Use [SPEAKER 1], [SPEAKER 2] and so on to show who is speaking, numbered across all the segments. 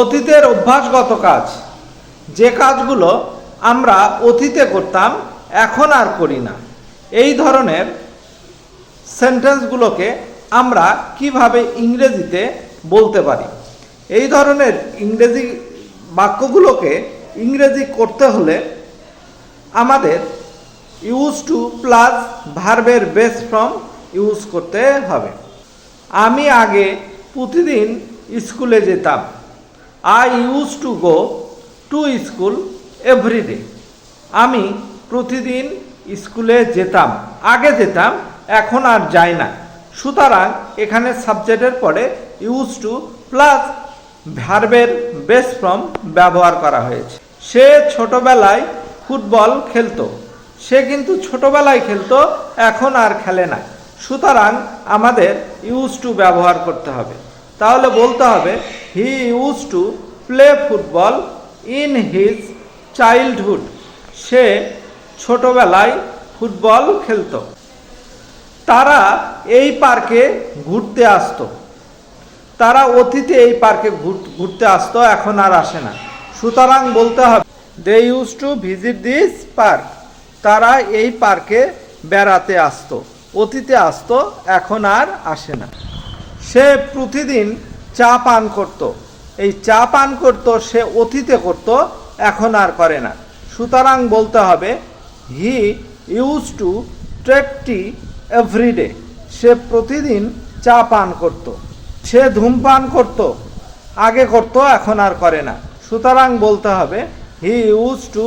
[SPEAKER 1] অতীতের অভ্যাসগত কাজ। যে কাজগুলো আমরা অতীতে করতাম, এখন আর করি না। এই ধরনের সেন্টেন্সগুলোকে আমরা কীভাবে ইংরেজিতে বলতে পারি? এই ধরনের ইংরেজি বাক্যগুলোকে ইংরেজি করতে হলে আমাদের ইউজ টু প্লাস ভার্বের বেস ফ্রম ইউজ করতে হবে। আমি আগে প্রতিদিন স্কুলে যেতাম। I use to go to school everyday আমি প্রতিদিন স্কুলে যেতাম, আগে যেতাম, এখন আর যাই না। সুতরাং এখানে সাবজেক্টের পরে ইউজ টু প্লাস ভার্বের বেস ফ্রম ব্যবহার করা হয়েছে। সে ছোটবেলায় ফুটবল খেলতো। সে কিন্তু ছোটবেলায় খেলতো, এখন আর খেলে না। সুতরাং আমাদের ইউজ টু ব্যবহার করতে হবে। তাহলে বলতে হবে he use to play football in his childhood সে ছোটবেলায় ফুটবল খেলতো। তারা এই পার্কে ঘুরতে আসতো। তারা অতীতে এই পার্কে ঘুরতে আসতো, এখন আর আসে না। সুতরাং বলতে হবে they use to visit this park তারা এই পার্কে বেড়াতে আসতো, অতীতে আসতো, এখন আর আসে না। সে প্রতিদিন চা পান করত। এই চা পান করত, সে অতীতে করত, এখন আর করে না। সুতরাং বলতে হবে he use to take tea everyday সে প্রতিদিন চা পান করত। সে ধূমপান করত। আগে করত, এখন আর করে না। সুতরাং বলতে হবে হি ইউজ টু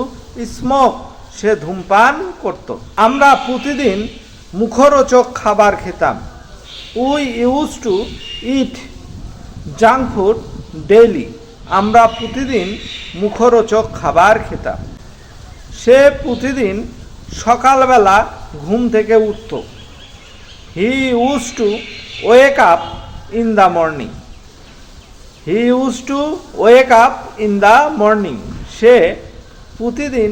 [SPEAKER 1] স্মোক সে ধূমপান করত। আমরা প্রতিদিন মুখরোচক খাবার খেতাম। We use to eat junk food daily. আমরা প্রতিদিন মুখরোচক খাবার খেতাম। সে প্রতিদিন সকালবেলা ঘুম থেকে উঠত। He use to wake up in the morning he use to wake up in the morning সে প্রতিদিন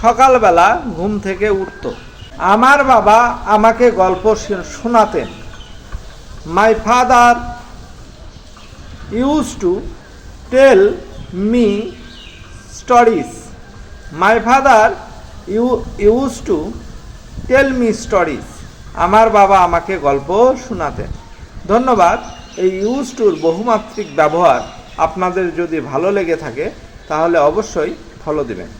[SPEAKER 1] সকালবেলা ঘুম থেকে উঠত। আমার বাবা আমাকে গল্প শোনাতেন। My father use to tell me stories my father you use to tell me stories আমার বাবা আমাকে গল্প শোনাতেন। ধন্যবাদ, এই ইউজ টুর বহুমাত্রিক ব্যবহার আপনাদের যদি ভালো লেগে থাকে, তাহলে অবশ্যই ফলো দেবেন।